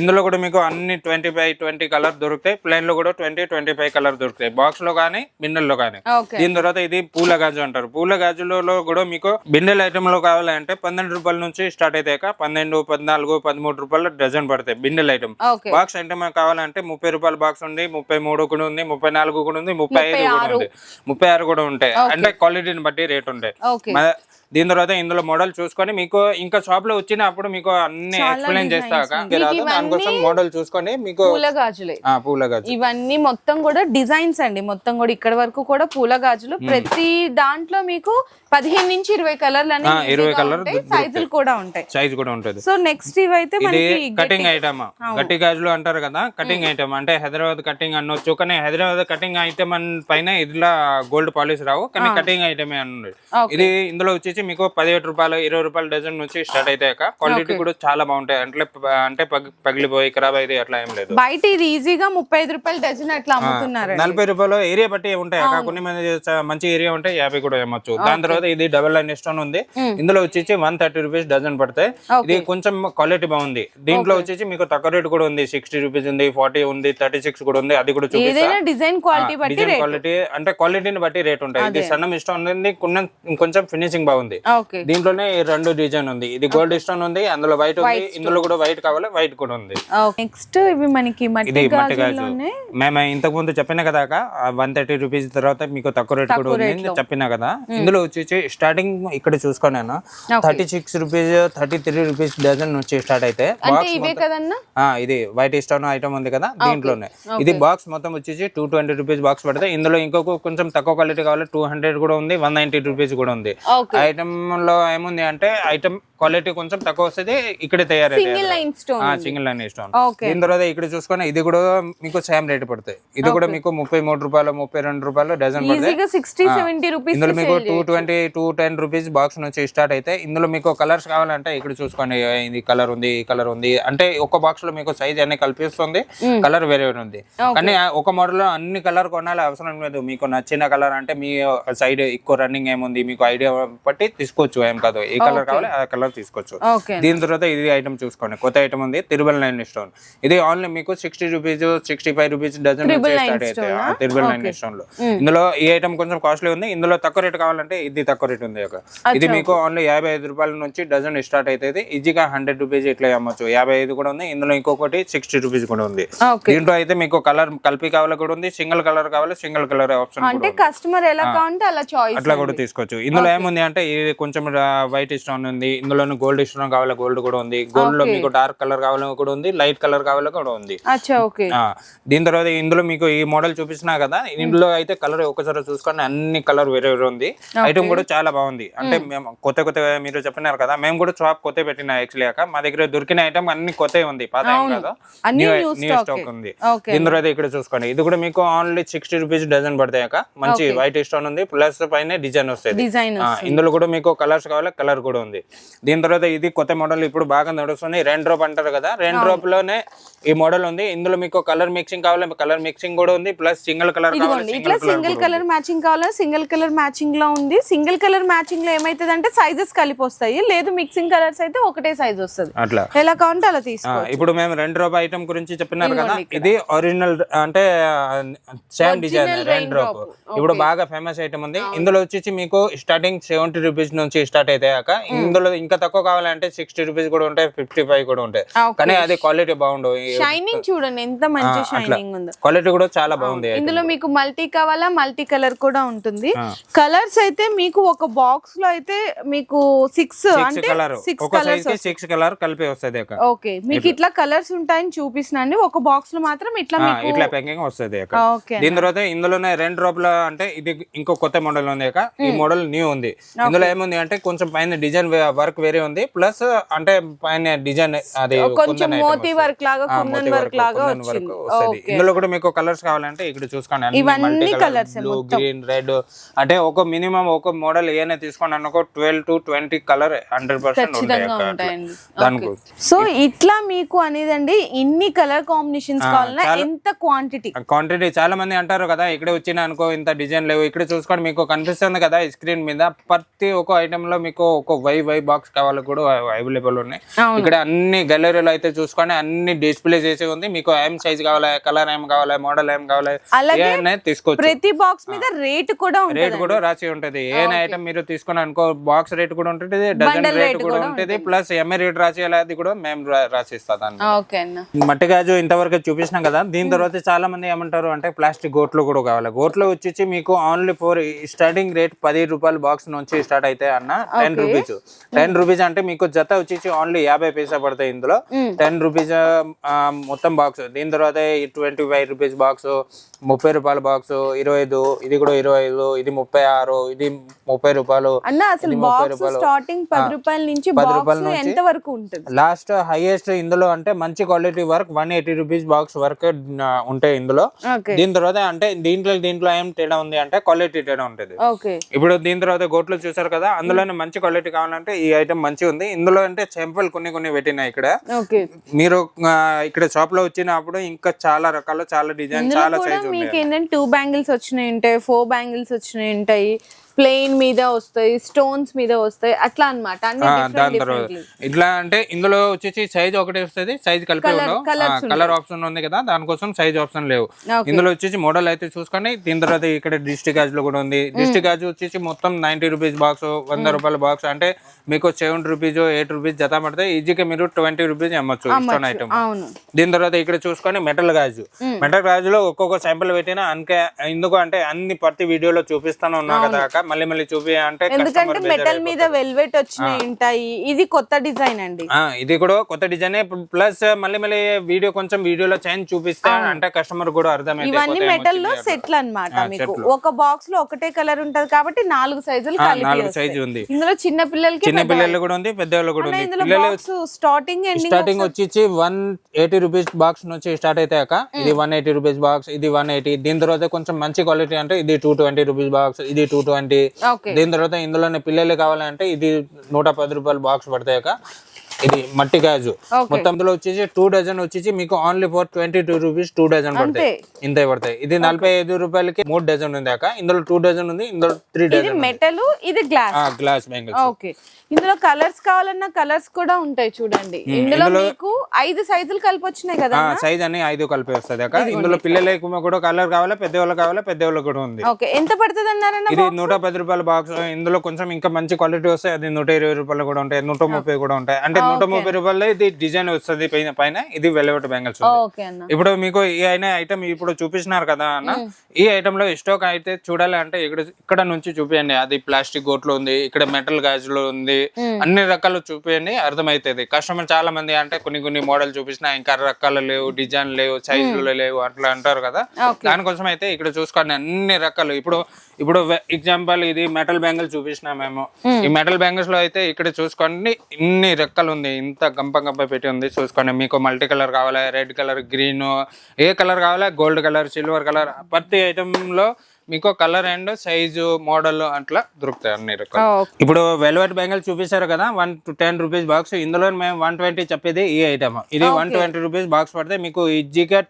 ఇందులో కూడా మీకు అన్ని ట్వంటీ ఫైవ్ ట్వంటీ కలర్ దొరుకుతాయి ప్లేన్లో కూడా ట్వంటీ ట్వంటీ ఫైవ్ కలర్ దొరుకుతాయి. బాక్స్లో కానీ బిండెల్లో కానీ. దీని తర్వాత ఇది పూల గాజు అంటారు. పూల గాజులలో కూడా మీకు బిండెల్ ఐటమ్లో కావాలంటే పన్నెండు రూపాయల నుంచి స్టార్ట్ అయితే పన్నెండు పద్నాలుగు పదమూడు రూపాయలు డజన్ పడతాయి బిండెల్ ఐటమ్ బాక్స్ అంటే మనకు కావాలంటే ముప్పై రూపాయల బాక్స్ ఉంది ముప్పై మూడు కూడా ఉంది ముప్పై నాలుగు కూడా ఉంది ముప్పై ఐదు కూడా ఉంది. ముప్పై ఆరు కూడా ఉంటాయి. అంటే క్వాలిటీని బట్టి రేట్ మ- దీని తర్వాత ఇందులో మోడల్ చూసుకొని మీకు ఇంకా షాప్లో వచ్చినప్పుడు మీకు అన్ని ఎక్స్ప్లెయిన్ చేస్తాక దానికోసం మోడల్ చూసుకొని మీకు పూల గాజులే పూల గాజు ఇవన్నీ మొత్తం కూడా డిజైన్స్ అండి. మొత్తం కూడా ఇక్కడ వరకు కూడా పూల గాజులు ప్రతి దాంట్లో మీకు పదిహేను నుంచి ఇరవై కలర్లు ఆ, ఇరవై అనేవి సైజులు కూడా ఉంటాయి. సైజ్ కూడా ఉంటుంది. సో నెక్స్ట్ ఇవైతే మనకి కటింగ్ ఐటమ్ గట్టి గాజులు అంటారు కదా కటింగ్ ఐటమ్ అంటే హైదరాబాద్ కటింగ్ అనొచ్చు కానీ హైదరాబాద్ కటింగ్ ఐటమ్ పైన ఇట్లా గోల్డ్ పాలిష్ రావు కానీ కటింగ్ ఐటమే అన్నది. ఇది ఇందులో వచ్చేసి మీకు పదిహేడు రూపాయలు ఇరవై రూపాయల డజన్ నుంచి స్టార్ట్ అయితే క్వాలిటీ కూడా చాలా బాగుంటాయి. అంటే అంటే పగ్- పగిలిపోయి ఖరాబ్ అయితే అట్లా ఏం లేదు. బయట ఇది ఈజీగా ముప్పై ఐదు రూపాయలు డజన్ అట్లా అమ్ముతున్నారు నలభై రూపాయలు ఏరియా బట్టి ఉంటాయి కొన్ని మంది మంచి ఏరియా ఉంటాయి యాభై కూడా ఏమొచ్చు దాని తర్వాత ఇది డబల్ లైన్ స్టోన్ ఉంది. ఇందులో వచ్చేసి వన్ థర్టీ రూపీస్ డజన్ పడతాయి. ఇది కొంచెం క్వాలిటీ బాగుంది. దీంట్లో వచ్చేసి మీకు తక్కువ రేట్ కూడా ఉంది. సిక్స్టీ రూపీస్ ఉంది ఫార్టీ ఉంది థర్టీ సిక్స్ కూడా ఉంది. అది కూడా చూపిస్తా. ఏదైనా డిజైన్ క్వాలిటీ డిజైన్ క్వాలిటీ అంటే క్వాలిటీని బట్టి రేట్ ఉంటాయి. ఇది సన్నం స్టోన్ ఉంది. కొంచెం ఫినిషింగ్ బాగుంది. ఓకే దీంట్లోనే ఈ రెండు డిజైన్ ఉంది. ఇది గోల్డ్ స్టోన్ ఉంది అందులో వైట్ ఉంది ఇందులో కూడా వైట్ కావాలి వైట్ కూడా ఉంది. నెక్స్ట్ ఇవి మనకి మట్టి ఇది మట్టి గాజు. గాజుల్లోనే మేము ఇంతకు ముందు చెప్పిన కదా వన్ థర్టీ రూపీస్ తర్వాత మీకు తక్కువ రేట్ కూడా ఉంది చెప్పిన కదా. ఇందులో వచ్చేసి స్టార్టింగ్ ఇక్కడ చూసుకున్నాను thirty six rupees thirty three rupees dozen నుంచి స్టార్ట్ అయితే ఇది వైట్ స్టోన్ ఐటమ్ ఉంది కదా దీంట్లోనే. ఇది బాక్స్ మొత్తం వచ్చేసి టూ ట్వంటీ రూపీస్ బాక్స్ పడితే ఇందులో ఇంకొక కొంచెం తక్కువ క్వాలిటీ కావాలి టూ హండ్రెడ్ కూడా ఉంది వన్ నైన్టీ రూపీస్ కూడా ఉంది. ఐటెంలో ఏముంది అంటే ఐటెం క్వాలిటీ కొంచెం తక్కువ వస్తుంది ఇక్కడే తయారైతే single line stone single line stone దీని తర్వాత ఇక్కడ చూసుకొని ఇది కూడా మీకు సేమ్ రేట్ పడతాయి. ఇది కూడా మీకు ముప్పై మూడు రూపాయలు ముప్పై రెండు రూపాయలు డజన్ ఇందులో మీకు two twenty two ten rupees box నుంచి స్టార్ట్ అయితే ఇందులో మీకు కలర్స్ కావాలంటే ఇక్కడ చూసుకోండి. ఇది కలర్ ఉంది ఈ కలర్ ఉంది. అంటే ఒక బాక్స్లో మీకు సైజ్ అన్ని కల్పిస్తుంది కలర్ వేరే వేరే ఉంది. కానీ ఒక మోడల్లో అన్ని కలర్ కొనాలి అవసరం లేదు. మీకు నచ్చిన కలర్ అంటే మీ సైడ్ ఎక్కువ రన్నింగ్ ఏముంది మీకు ఐడియా బట్టి తీసుకోవచ్చు ఏం కాదు. ఏ కలర్ కావాలి ఆ కలర్ తీసుకోవచ్చు. ఓకే దీని తర్వాత ఇది ఐటమ్ చూసుకోండి. కొత్త ఐటమ్ ఉంది తిరుమల నైన్ స్టోన్. ఇది ఓన్లీ మీకు sixty rupees sixty five rupees dozen start అయితే? తిరుమల నైన్ స్టోన్లో ఇందులో ఈ ఐటమ్ కొంచెం కాస్ట్లీ ఉంది. ఇందులో తక్కువ రేట్ కావాలంటే ఇది తక్కువ రేట్ ఉంది ఒక. ఇది మీకు ఓన్లీ యాభై ఐదు రూపాయల నుంచి డజన్ స్టార్ట్ అవుతుంది. ఈజీగా హండ్రెడ్ రూపీస్ ఇట్లా అమ్మచ్చు. యాభై ఐదు కూడా ఉంది. ఇందులో ఇంకొకటి సిక్స్టీ రూపీస్ కూడా ఉంది. దీంట్లో అయితే మీకు కలర్ కలిపి కావాలి కూడా ఉంది. సింగిల్ కలర్ కావాలి సింగిల్ కలర్ ఆప్షన్ అంటే కస్టమర్ ఎలా కావాలంటే అలా చాయిస్ అట్లా కూడా తీసుకోవచ్చు. ఇందులో ఏముంది అంటే ఇది కొంచెం వైట్ స్టోన్ ఉంది. ఇందులో గోల్డ్ స్టోన్ కావాలి గోల్డ్ కూడా ఉంది. గోల్డ్లో మీకు డార్క్ కలర్ కావాలి కూడా ఉంది లైట్ కలర్ కావాలి కూడా ఉంది. దీని తర్వాత ఇందులో మీకు ఈ మోడల్ చూపిస్తున్నా కదా ఇందులో అయితే కలర్ ఒకసారి చూసుకోండి అన్ని కలర్ వేరే వేరే ఉంది. ఐటమ్ కూడా చాలా బాగుంది. అంటే మేము. కొత్త కొత్త మీరు చెప్పినారు కదా మేము కూడా షాప్ కొత్త పెట్టిన యాక్చువల్లీ మా దగ్గర దొరికిన ఐటమ్ అన్ని కొత్త ఉంది పాత కాదు. New stock. ఉంది. దీని తర్వాత ఇక్కడ చూసుకోండి. ఇది కూడా మీకు ఓన్లీ సిక్స్టీ రూపీస్ డజన్ పడతాయి అక్క. మంచి వైట్ స్టోన్ ఉంది ప్లస్ పైన డిజైన్ వస్తుంది. ఇందులో కూడా మీకు కలర్స్ కావాలి కలర్ కూడా ఉంది. దీని తర్వాత ఇది కొత్త మోడల్ ఇప్పుడు బాగా నడుస్తుంది. రెన్ డ్రాప్ అంటారు కదా రెన్ డ్రాప్లోనే ఈ మోడల్ ఉంది. ఇందులో మీకు కలర్ మిక్సింగ్ కావాలి కలర్ మిక్సింగ్ కూడా ఉంది ప్లస్ సింగిల్ కలర్ ఇదిగోండి ఇట్లా సింగిల్ కలర్ మ్యాచింగ్ కావాలా సింగిల్ కలర్ మ్యాచింగ్లో ఉంది. సింగిల్ కలర్ మ్యాచింగ్లో ఏమైతుంది అంటే సైజెస్ కలిపి వస్తాయి లేదు మిక్సింగ్ కలర్స్ అయితే ఒకటే సైజ్ వస్తుంది. అట్లా. ఎలా కావాలంటే అలా తీసుకో ఇప్పుడు మేము రెన్ డ్రాప్ ఐటమ్ గురించి చెప్పినారు కదా ఇది ఒరిజినల్ అంటే సేమ్ డిజైన్ రెన్ డ్రాప్ ఇప్పుడు బాగా ఫేమస్ ఐటమ్ ఉంది. ఇందులో వచ్చేసి మీకు స్టార్టింగ్ సెవెంటీ రూపీస్ నుంచి స్టార్ట్ అవుతాయాక ఇందులో ఇంకా తక్కువ కావాలంటే సిక్స్టీ రూపీస్ కూడా ఉంటాయి ఫిఫ్టీ ఫైవ్ కూడా ఉంటాయి. Okay. కానీ అది క్వాలిటీ బాగుండు. షైనింగ్ చూడండి ఎంత మంచి షైనింగ్ ఉందో. క్వాలిటీ కూడా చాలా బాగుంది ఇందులో మీకు మల్టీ కావాలా మల్టీ కలర్ కూడా ఉంటుంది. కలర్స్ అయితే మీకు ఒక బాక్స్లో అయితే మీకు సిక్స్ అంటే colour six colours six colour కలిపి వస్తుంది ఓకే మీకు ఇట్లా కలర్స్ ఉంటాయని చూపిస్తున్నాండి ఒక బాక్స్లో మాత్రం ఇట్లా ఇట్లా ప్యాకింగ్ వస్తుంది దీని తర్వాత ఇందులోనే రెండు రూపాయల అంటే ఇది ఇంకో కొత్త మోడల్ ఉంది ఈ మోడల్ న్యూ ఉంది. ఇందులో ఏముంది అంటే కొంచెం పైన డిజైన్ వర్క్ వేరే ఉంది. ప్లస్ అంటే పైన డిజైన్ అది కొంచెం మోతీ. వర్క్ లాగా కుందన్ వర్క్ లాగా వచ్చింది. ఇందులో కూడా మీకు కలర్స్ కావాలంటే ఇక్కడ చూసుకోండి. ఇవన్నీ blue, మొత్తం. green రెడ్ అంటే ఒక మినిమం ఒక మోడల్ ఏమైనా తీసుకోండి అనుకో twelve to twenty colour hundred percent ఉంటాయి దానికి సో ఇట్లా మీకు అనేదండి ఇన్ని కలర్ కాంబినేషన్స్ కావాలన్నా ఎంత క్వాంటిటీ క్వాంటిటీ చాలా మంది అంటారు కదా ఇక్కడ వచ్చిన అనుకో ఇంత డిజైన్ లేవు. ఇక్కడ చూసుకోండి మీకు కనిపిస్తుంది కదా స్క్రీన్ మీద ప్రతి ఒక్క ఐటమ్లో మీకు ఒక వై వై బాక్స్ కావాలి కూడా అవైలబుల్ ఉన్నాయి. ఇక్కడ అన్ని గెలరీలో అయితే చూసుకోండి అన్ని డిస్ప్లే చేసి ఉంది. మీకు ఏం సైజ్ కావాలి కలర్ ఏం కావాలి మోడల్ ఏం కావాలి అలాగే తీసుకోవచ్చు ప్రతి బాక్స్ మీద రేట్ కూడా రేట్ కూడా రాసి ఉంటది. ఏ ఐటమ్ మీరు తీసుకుని అనుకో బాక్స్ రేట్ కూడా ఉంటుంది డజన్ రేట్ కూడా ఉంటుంది. ప్లస్ ఎంఏ రేట్ రాసి అది కూడా మేము రాసిస్తా. మట్టి గాజు ఇంతవరకు చూపించినాం కదా. దీని తర్వాత చాలా మంది ఏమంటారు అంటే ప్లాస్టిక్ గోట్లు కూడా కావాలి. గోట్లు వచ్చేసి మీకు ఓన్లీ ఫోర్ స్టార్టింగ్ రేట్ పది రూపాయల బాక్స్ నుంచి స్టార్ట్ అయితే అన్న టెన్ రూపీస్ టెన్ రూపీస్ అంటే మీకు జత వచ్చేసి ఓన్లీ యాభై పైసా పడతాయి ఇందులో. టెన్ రూపీస్ మొత్తం బాక్స్ దీని తర్వాత ట్వంటీ ఫైవ్ రూపీస్ బాక్స్ ముప్పై రూపాయల బాక్స్ ఇరవై ఐదు ఇది కూడా ఇరవై ఐదు ఇది ముప్పై ఆరు ఇది ముప్పై రూపాయలు అన్న అసలు బాక్స్. స్టార్టింగ్ పది రూపాయల నుంచి పది రూపాయల నుంచి ఎంత వరకు ఉంటుంది? లాస్ట్ హైయెస్ట్ ఇందులో అంటే మంచి quality work one eighty rupees box work ఉంటాయి ఇందులో. దీని తర్వాత అంటే దీంట్లో దీంట్లో ఏం తేడా ఉంది అంటే క్వాలిటీ తేడా ఉంటుంది. ఇప్పుడు దీని తర్వాత గోట్లు చూసారు కదా అందులోనే మంచి క్వాలిటీ కావాలంటే ఈ ఐటమ్ మంచిగా ఉంది. ఇందులో అంటే చెంపలు కొన్ని కొన్ని పెట్టినాయి ఇక్కడ. ఓకే. మీరు ఇక్కడ షాప్లో వచ్చినప్పుడు ఇంకా చాలా రకాలు చాలా డిజైన్ చాలా సైజ్ మీకు ఏంటంటే టూ బ్యాంగిల్స్ వచ్చినాయి ఉంటాయి ఫోర్ బ్యాంగిల్స్ వచ్చినాయి ఉంటాయి. ప్లెయిన్ మీద వస్తాయి స్టోన్స్ మీద వస్తాయి అట్లా different దాని తర్వాత. ఇట్లా అంటే ఇందులో వచ్చేసి సైజ్ ఒకటి వస్తుంది సైజ్ కలిపి కలర్ ఆప్షన్ ఉంది కదా దానికోసం సైజ్ ఆప్షన్ లేవు. ఇందులో వచ్చేసి మోడల్ అయితే చూసుకోండి దీని తర్వాత ఇక్కడ డిస్ట్రిక్ట్ గాజ్లో కూడా ఉంది. డిస్ట్రిక్ట్ గాజ్ వచ్చేసి మొత్తం నైన్టీ రూపీస్ బాక్స్ వంద రూపాయల బాక్స్ అంటే మీకు సెవెన్ రూపీస్ ఎయిట్ రూపీస్ జత పడితే ఈజీగా మీరు ట్వంటీ రూపీస్ అమ్మచ్చు ఇష్టం ఐటమ్ దీని తర్వాత ఇక్కడ చూసుకొని మెటల్ గాజు మెటల్ గాజు లో ఒక్కొక్క శాంపుల్ పెట్టినా అంకే ఎందుకు అంటే అన్ని ప్రతి వీడియోలో చూపిస్తాను ఉన్నా కదా మళ్ళీ మళ్ళీ చూపి అంటే ఎందుకంటే మెటల్ మీద వెల్వెట్ వచ్చినాయి ఉంటాయి. ఇది కొత్త డిజైన్ అండి. ఇది కూడా కొత్త డిజైన్ ప్లస్ మళ్ళీ మళ్ళీ వీడియో కొంచెం వీడియోలో చేంజ్ చూపిస్తే అంటే కస్టమర్ కూడా అర్థమైతే ఇవన్నీ మెటల్లో. సెట్లు అన్నమాట ఆ, మీకు. ఒక బాక్స్లో ఒకటే కలర్ ఉంటది కాబట్టి నాలుగు సైజులు నాలుగు. సైజు ఉంది. ఇందులో చిన్న పిల్లలకి చిన్న పిల్లలు కూడా ఉంది పెద్దవాళ్ళు కూడా ఉంది. పిల్లలు స్టార్టింగ్ స్టార్టింగ్ వచ్చి వన్ ఎయిటీ రూపీస్ బాక్స్ నుంచి స్టార్ట్ అవుతాక ఇది వన్ ఎయిటీ రూపీస్ బాక్స్ ఇది వన్ ఎయిటీ దీని తర్వాత కొంచెం మంచి క్వాలిటీ అంటే ఇది టూ ట్వంటీ రూపీస్ బాక్స్ ఇది టూ ట్వంటీ దీని తర్వాత ఇందులోనే పిల్లలు కావాలంటే ఇది నూట పది రూపాయలు బాక్స్ పడతాయక ఇది మట్టి గాజు. మొత్తం ఇందులో వచ్చేసి టూ డజన్ వచ్చేసి మీకు only for twenty two rupees two dozen పడతాయి ఇంతే పడతాయి. ఇది నలభై ఐదు రూపాయలకి మూడు డజన్ ఉంది అక్క. ఇందులో టూ డజన్ ఉంది ఇందులో త్రీ డజన్ మెటల్ ఇది గ్లాస్ గ్లాస్ బ్యాంగిల్స్ ఓకే. ఇందులో కలర్స్ కావాలన్నా కలర్స్ కూడా ఉంటాయి చూడండి. ఇందులో మీకు ఐదు సైజులు కలిపి వచ్చినాయి కదా సైజ్ అన్ని? ఐదు కలిపి వస్తుంది అక్క. ఇందులో పిల్లలకి కూడా కలర్ కావాలా పెద్దవాళ్ళకి కావాలా పెద్దవాళ్ళకి కూడా ఉంది. ఓకే. ఎంత పడుతుంది అన్నారన్న ఇది నూట పది రూపాయల బాక్స్ ఇందులో కొంచెం ఇంకా మంచి క్వాలిటీ వస్తాయి. అది నూట ఇరవై రూపాయలు కూడా ఉంటాయి నూట ముప్పై కూడా ఉంటాయి. అంటే నూట ముప్పై రూపాయలు ఇది డిజైన్ వస్తుంది పైన పైన ఇది వెలవెట్ బ్యాంగిల్స్ ఇప్పుడు మీకు ఈ అయిన ఐటమ్ ఇప్పుడు చూపిస్తున్నారు కదా అన్న ఈ ఐటమ్లో స్టాక్ అయితే చూడాలి అంటే ఇక్కడ ఇక్కడ నుంచి చూపియండి. అది ప్లాస్టిక్ గోట్లో ఉంది ఇక్కడ మెటల్ గాజులో ఉంది అన్ని రకాలు చూపియండి అర్థమైతుంది. కస్టమర్ చాలా మంది అంటే కొన్ని కొన్ని మోడల్ చూపించిన ఇంకా రకాలు లేవు డిజైన్ లేవు సైజులు లేవు అట్లా అంటారు కదా. దానికోసం అయితే ఇక్కడ చూసుకోండి అన్ని రకాలు. ఇప్పుడు ఇప్పుడు ఎగ్జాంపుల్ ఇది మెటల్ బ్యాంగిల్ చూపించిన మేము. ఈ మెటల్ బ్యాంగిల్స్లో అయితే ఇక్కడ చూసుకోండి ఇన్ని రెక్కలు ఉంది. ఇంత గంప గంప పెట్టి ఉంది. చూసుకోండి మీకు మల్టీ కలర్ కావాలా? రెడ్ కలర్ గ్రీన్ ఏ కలర్ కావాలా? గోల్డ్ కలర్ సిల్వర్ కలర్ ప్రతి ఐటమ్లో మీకు కలర్ అండ్ సైజు మోడల్ అట్లా దొరుకుతాయి అన్ని రకాలు. ఇప్పుడు వెల్వెట్ బ్యాంగిల్ చూపించారు కదా one to ten rupees box. ఇందులో మేము వన్ ట్వంటీ చెప్పేది ఈ ఐటమ్. ఇది వన్ ట్వంటీ రూపీస్ బాక్స్ పడితే మీకు ఈజీగా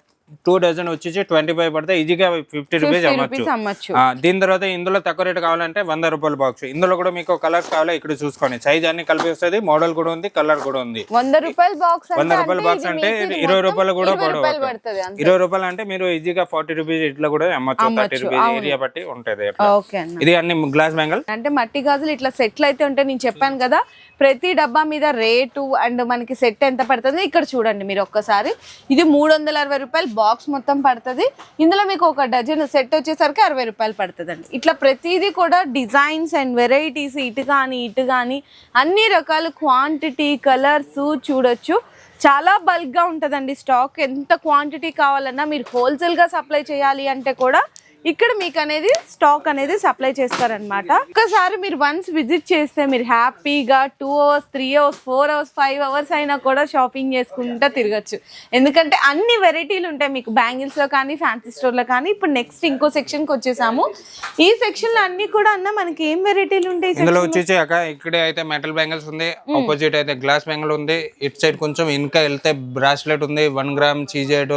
టూ డజన్ వచ్చేసి ట్వంటీ ఫైవ్ పడితే ఈజీగా ఫిఫ్టీ రూపీస్ అమ్మచ్చు. దీని తర్వాత ఇందులో తక్కువ రేట్ కావాలంటే వంద రూపాయల బాక్స్ ఇందులో కూడా మీకు కలర్స్ కావాలా ఇక్కడ చూసుకోండి. సైజ్ అన్ని కలిపి వస్తుంది మోడల్ కూడా ఉంది కలర్ కూడా ఉంది. వంద రూపాయల బాక్స్ వంద రూపాయల బాక్స్ అంటే ఇరవై రూపాయలు కూడా పడవు ఇరవై రూపాయలు అంటే మీరు ఈజీగా ఫార్టీ రూపీస్ ఇట్లా కూడా అమ్మచ్చు. థర్టీ రూపీస్ ఏరియా బట్టి ఉంటది ఇది అన్ని గ్లాస్ బ్యాంగిల్ అంటే మట్టి గాజులు ఇట్లా సెట్లు అయితే ఉంటే నేను చెప్పాను కదా ప్రతి డబ్బా మీద రేటు అండ్ మనకి సెట్ ఎంత పడుతుంది? ఇక్కడ చూడండి మీరు ఒక్కసారి. ఇది మూడు వందల అరవై రూపాయలు బాక్స్ మొత్తం పడుతుంది. ఇందులో మీకు ఒక డజన్ సెట్ వచ్చేసరికి అరవై రూపాయలు పడుతుందండి. ఇట్లా ప్రతిదీ కూడా డిజైన్స్ అండ్ వెరైటీస్ ఇటు కానీ ఇటు కానీ అన్ని రకాల క్వాంటిటీ కలర్స్ చూడొచ్చు. చాలా బల్క్గా ఉంటుందండి స్టాక్. ఎంత క్వాంటిటీ కావాలన్నా మీరు హోల్సేల్గా సప్లై చేయాలి అంటే కూడా ఇక్కడ మీకు అనేది స్టాక్ అనేది సప్లై చేస్తారనమాట ఒక్కసారి మీరు వన్స్ విజిట్ చేస్తే మీరు హ్యాపీగా two hours three hours four hours five hours అయినా కూడా షాపింగ్ చేసుకుంటా తిరగచ్చు. ఎందుకంటే అన్ని వెరైటీలు ఉంటాయి. మీకు బ్యాంగిల్స్లో కానీ ఫ్యాన్సీ స్టోర్లో కానీ. ఇప్పుడు నెక్స్ట్ ఇంకో సెక్షన్కి వచ్చేసాము. ఈ సెక్షన్లో అన్ని కూడా అన్న మనకి ఏం వెరైటీలు ఉంటాయి ఇందులో వచ్చేసి అక్క ఇక్కడే అయితే మెటల్ బ్యాంగిల్స్ ఉంది. ఆపోజిట్ అయితే గ్లాస్ బ్యాంగిల్ ఉంది. ఇటు సైడ్ కొంచెం ఇంకా వెళ్తే బ్రాస్లెట్ ఉంది. వన్ గ్రామ్ చీజెడ్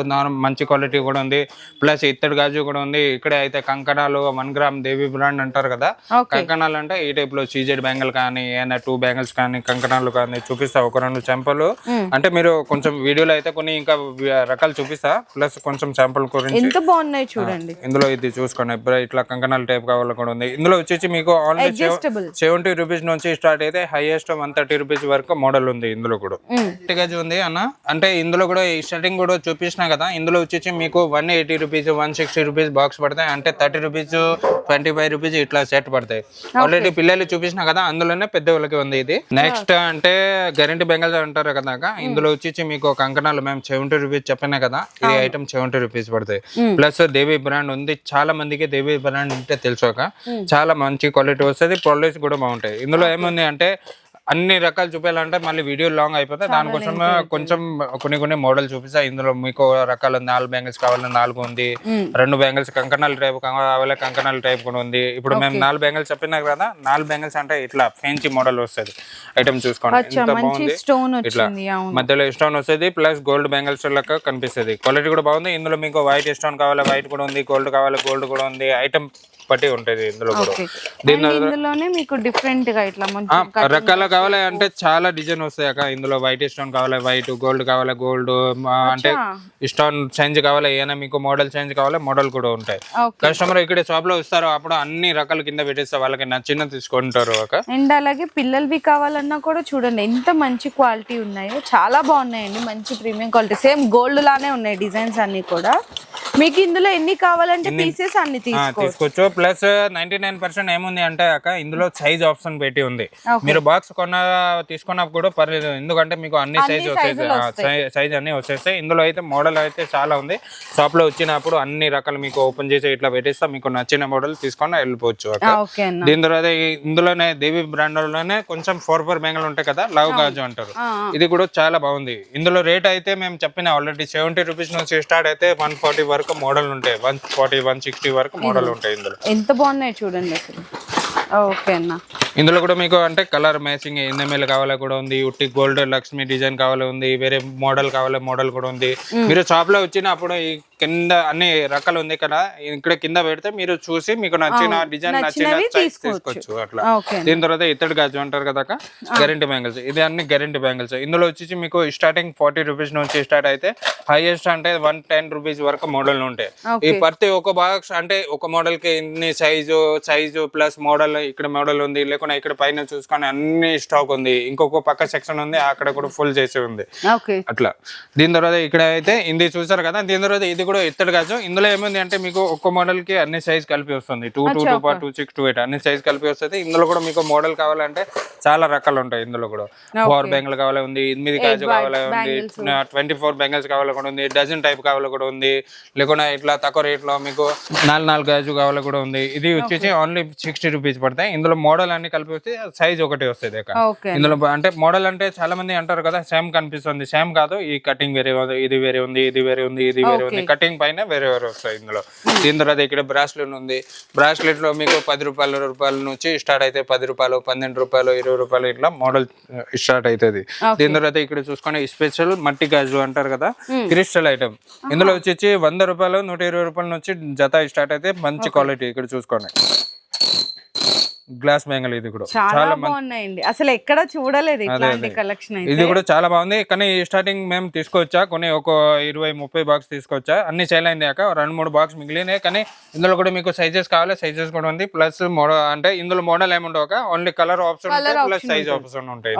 మంచి క్వాలిటీ కూడా ఉంది. ప్లస్ ఇత్తడి గాజు కూడా ఉంది. ఇక్కడే అయితే కంకణాలు వన్ గ్రామ్ దేవి బ్రాండ్ అంటారు కదా కంకణాలు అంటే ఈ టైప్లో చీజెడ్ బ్యాంగిల్ కానీ ఏదైనా టూ బ్యాంగిల్స్ కానీ కంకణాలు కానీ చూపిస్తా ఒక రెండు చెంపలు అంటే మీరు కొంచెం వీడియోలో అయితే కొన్ని ఇంకా రకాలు చూపిస్తా ప్లస్ కొంచెం శాంపుల్ గురించి. ఎంత బాగున్నాయి చూడండి. ఇందులో ఇది చూసుకోండి ఇప్పుడు ఇట్లా కంకణాలు టైప్ కావాలి కూడా ఉంది. ఇందులో వచ్చేసి మీకు ఆన్లైన్ సెవెంటీ రూపీస్ నుంచి స్టార్ట్ అయితే హైయెస్ట్ వన్ థర్టీ రూపీస్ వరకు మోడల్ ఉంది ఇందులో కూడా. గజ్ ఉంది అన్న. అంటే ఇందులో కూడా ఈ స్టార్టింగ్ కూడా చూపించిన కదా ఇందులో వచ్చేసి మీకు one eighty rupees one sixty rupees box పడతాయి. అంటే thirty rupees twenty five rupees ఇట్లా సెట్ పడతాయి. ఆల్రెడీ పిల్లలు చూపించిన కదా అందులోనే పెద్ద వాళ్ళకి ఉంది ఇది. నెక్స్ట్ అంటే గ్యారంటీ బెంగల్స్ అంటారు కదా. ఇందులో వచ్చేసి మీకు కంకణాలు మేము సెవెంటీ రూపీస్ చెప్పినా కదా ఈ ఐటమ్ సెవెంటీ రూపీస్ పడతాయి. ప్లస్ దేవి బ్రాండ్ ఉంది. చాలా మందికి దేవి బ్రాండ్ అంటే తెలుసు అక్క. చాలా మంచి క్వాలిటీ వస్తుంది క్వాలిటీస్ కూడా బాగుంటాయి. ఇందులో ఏముంది అంటే అన్ని రకాలు చూపించాలంటే మళ్ళీ వీడియో లాంగ్ అయిపోతాయి దానికోసం కొంచెం కొన్ని కొన్ని మోడల్ చూపిస్తా. ఇందులో మీకు రకాల నాలుగు బ్యాంగిల్స్ కావాలి నాలుగు ఉంది. రెండు బ్యాంగిల్స్ కంకణాల టైప్ కావాలి కంకణాల టైప్ కూడా ఉంది. ఇప్పుడు మేము నాలుగు బ్యాంగిల్స్ చెప్పినా కదా నాలుగు బ్యాంగిల్స్ అంటే ఇట్లా ఫెన్సీ మోడల్ వస్తుంది. ఐటమ్ చూసుకోండి. ఎంత బాగుంది? స్టోన్ ఇట్లా మధ్యలో స్టోన్ వస్తుంది ప్లస్ గోల్డ్ బ్యాంగిల్స్ లెక్క కనిపిస్తుంది. క్వాలిటీ కూడా బాగుంది. ఇందులో మీకు వైట్ స్టోన్ కావాలి వైట్ కూడా ఉంది. గోల్డ్ కావాలి గోల్డ్ కూడా ఉంది. ఐటమ్ బట్టి ఉంటుంది ఇందులో కూడా. ఓకే. దీని అండ్ ఇందులోనే మీకు డిఫరెంట్గా ఇట్లా రకాల కావాలి అంటే చాలా డిజైన్ వస్తాయి అక్క. ఇందులో వైట్ స్టోన్ కావాలి వైట్ గోల్డ్ కావాలి గోల్డ్ అంటే స్టోన్ చేంజ్ కావాలి ఏమైనా మీకు మోడల్ చేంజ్ కావాలి మోడల్ కూడా ఉంటాయి. కస్టమర్ ఇక్కడ షాప్లో వస్తారు అప్పుడు అన్ని రకాల కింద పెట్టేస్తే వాళ్ళకి నచ్చిన తీసుకుంటారు అక్క. అండ్ అలాగే పిల్లలవి కావాలన్నా కూడా చూడండి ఎంత మంచి క్వాలిటీ ఉన్నాయో చాలా బాగున్నాయండి మంచి ప్రీమియం క్వాలిటీ సేమ్ గోల్డ్ లానే ఉన్నాయి డిజైన్స్ అన్ని కూడా. మీకు ఇందులో ఎన్ని కావాలంటే పీసెస్ అన్ని తీసుకోవచ్చు. ప్లస్ నైన్టీ నైన్ పర్సెంట్ ఏముంది అంటే అక్క ఇందులో సైజ్ ఆప్షన్ పెట్టి ఉంది. మీరు బాక్స్ కొన్న తీసుకున్నప్పుడు కూడా పర్లేదు. ఎందుకంటే మీకు అన్ని సైజ్ వచ్చేస్తాయి సైజ్ అన్ని వచ్చేస్తాయి. ఇందులో అయితే మోడల్ అయితే చాలా ఉంది. షాప్లో వచ్చినప్పుడు అన్ని రకాలు మీకు ఓపెన్ చేసి ఇట్లా పెట్టేస్తా. మీకు నచ్చిన మోడల్ తీసుకొని వెళ్ళిపోవచ్చు దీని తర్వాత ఇందులోనే దేవి బ్రాండ్లోనే కొంచెం ఫోర్ ఫోర్ బెంగల్ ఉంటాయి కదా లవ్ గాజు అంటారు. ఇది కూడా చాలా బాగుంది. ఇందులో రేట్ అయితే మేము చెప్పిన ఆల్రెడీ సెవెంటీ రూపీస్ నుంచి స్టార్ట్ అయితే వన్ ఫార్టీ వరకు మోడల్ ఉంటాయి. వన్ ఫార్టీ వన్ సిక్స్టీ వరకు మోడల్ ఉంటాయి ఇందులో. ఎంత బాగున్నాయి చూడండి అసలు. ఓకే అన్న. ఇందులో కూడా మీకు అంటే కలర్ మ్యాచింగ్ ఎన్ఎంఎల్ కావాలా కూడా ఉంది ఉట్టి గోల్డ్ లక్ష్మి డిజైన్ కావాలి ఉంది వేరే మోడల్ కావాలి మోడల్ కూడా ఉంది. మీరు షాప్లో వచ్చినప్పుడు ఈ కింద అన్ని రకాలు ఉంది కదా ఇక్కడ కింద పెడితే మీరు చూసి మీకు నచ్చిన డిజైన్ నచ్చిన తీసుకోవచ్చు. అట్లా. దీని తర్వాత ఇత్తడి గాజు అంటారు కదా గ్యారెంటీ బ్యాంగిల్స్ ఇది అన్ని గ్యారెంటీ బ్యాంగిల్స్ ఇందులో వచ్చేసి మీకు స్టార్టింగ్ ఫార్టీ రూపీస్ నుంచి స్టార్ట్ అయితే హైయెస్ట్ అంటే వన్ టెన్ రూపీస్ వరకు మోడల్ ఉంటాయి. ఈ ప్రతి ఒక్క బాక్స్ అంటే ఒక మోడల్కి ఇన్ని సైజు సైజు ప్లస్ మోడల్ ఇక్కడ మోడల్ ఉంది లేకుండా ఇక్కడ పైన చూసుకొని అన్ని స్టాక్ ఉంది. ఇంకొక పక్క సెక్షన్ ఉంది అక్కడ కూడా ఫుల్ చేసి ఉంది. అట్లా. దీని తర్వాత ఇక్కడ అయితే ఇది చూసారు కదా దీని తర్వాత ఇది కూడా ఇత్తడి గాజు ఇందులో ఏముంది అంటే మీకు ఒక్క మోడల్కి అన్ని సైజ్ కలిపి వస్తుంది. Two two two two six two eight అన్ని సైజ్ కలిపి వస్తుంది. ఇందులో కూడా మీకు మోడల్ కావాలంటే చాలా రకాలు ఉంటాయి ఇందులో కూడా. ఫోర్ బెంగల్ కావాలి ఉంది ఎనిమిది గాజు కావాలి ఉంది ట్వంటీ ఫోర్ బెంగల్స్ కావాలి కూడా ఉంది డజన్ టైప్ కావాలి కూడా ఉంది లేకుండా ఇట్లా తక్కువ రేట్లో మీకు నాలుగు నాలుగు గాజు కావాలి కూడా ఉంది. ఇది వచ్చేసి ఓన్లీ సిక్స్టీ రూపీస్ పడతాయి ఇందులో మోడల్ అన్ని కలిపి వస్తే సైజ్ ఒకటి వస్తుంది ఇందులో అంటే మోడల్ అంటే చాలా మంది అంటారు కదా సేమ్ కనిపిస్తుంది. సేమ్ కాదు ఈ కటింగ్ వేరే ఉంది ఇది వేరే ఉంది ఇది వేరే ఉంది ఇది వేరే ఉంది. కటింగ్ పైన వేరే వేరే వస్తాయి ఇందులో. దీని తర్వాత ఇక్కడ బ్రాస్లెట్ ఉంది. బ్రాస్లెట్లో మీకు పది రూపాయల రూపాయల నుంచి స్టార్ట్ అయితే పది రూపాయలు పన్నెండు రూపాయలు ఇరవై రూపాయలు ఇట్లా మోడల్ స్టార్ట్ అవుతుంది దీని తర్వాత ఇక్కడ చూసుకొని స్పెషల్ మట్టి గాజు అంటారు కదా క్రిస్టల్ ఐటమ్ ఇందులో వచ్చేసి వంద రూపాయలు నూట ఇరవై రూపాయల నుంచి జత స్టార్ట్ అయితే మంచి క్వాలిటీ ఇక్కడ చూసుకోండి. గ్లాస్ బ్యాంగిల్ ఇది కూడా చాలా బాగున్నాయండి. అసలు ఎక్కడ చూడలేదు ఇట్లాంటి. కలెక్షన్ ఇది కూడా చాలా బాగుంది. కానీ స్టార్టింగ్ మేము తీసుకోవచ్చా కొన్ని ఒక ఇరవై ముప్పై బాక్స్ తీసుకోవచ్చా అన్ని సేల్ అయింది కాక రెండు మూడు బాక్స్ మిగిలినాయి. కానీ ఇందులో కూడా మీకు సైజెస్ కావాలి సైజెస్ కూడా ఉంది. ప్లస్ మోడల్ అంటే ఇందులో మోడల్ ఏముండవు ఓన్లీ కలర్ ఆప్షన్ ఉంటాయి ప్లస్ సైజ్ ఆప్షన్ ఉంటాయి.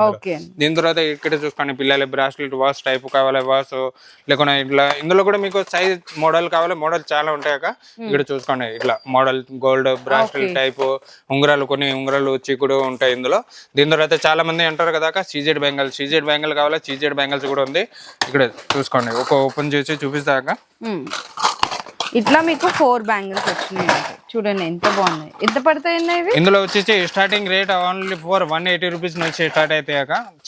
దీని తర్వాత ఇక్కడ చూసుకోండి పిల్లల బ్రాస్లెట్ వాష్ టైప్ కావాలి వాష్ లేకుండా ఇట్లా ఇందులో కూడా మీకు సైజ్ మోడల్ కావాలి మోడల్ చాలా ఉంటాయి అక్క. ఇక్కడ చూసుకోండి ఇట్లా మోడల్ గోల్డ్ బ్రాస్లెట్ టైప్ ఉంగరాలు కొన్ని ఉంగరాలు వచ్చి కూడా ఉంటాయి ఇందులో. దీని తర్వాత చాలా మంది అంటారు కదా సీజెడ్ బెంగల్ సీజెడ్ బెంగల్ కావాలా? సీజెడ్ బెంగల్స్ కూడా ఉంది. ఇక్కడ చూసుకోండి ఒక ఓపెన్ చేసి చూపిస్తాక ఇట్లా మీకు ఫోర్ బ్యాంగిల్స్ వచ్చినాయి చూడండి ఎంత బాగున్నాయి. ఎంత పడతాయండి ఇవి? ఇందులో వచ్చేసి starting rate only four one eighty rupees నుంచి స్టార్ట్ అయితే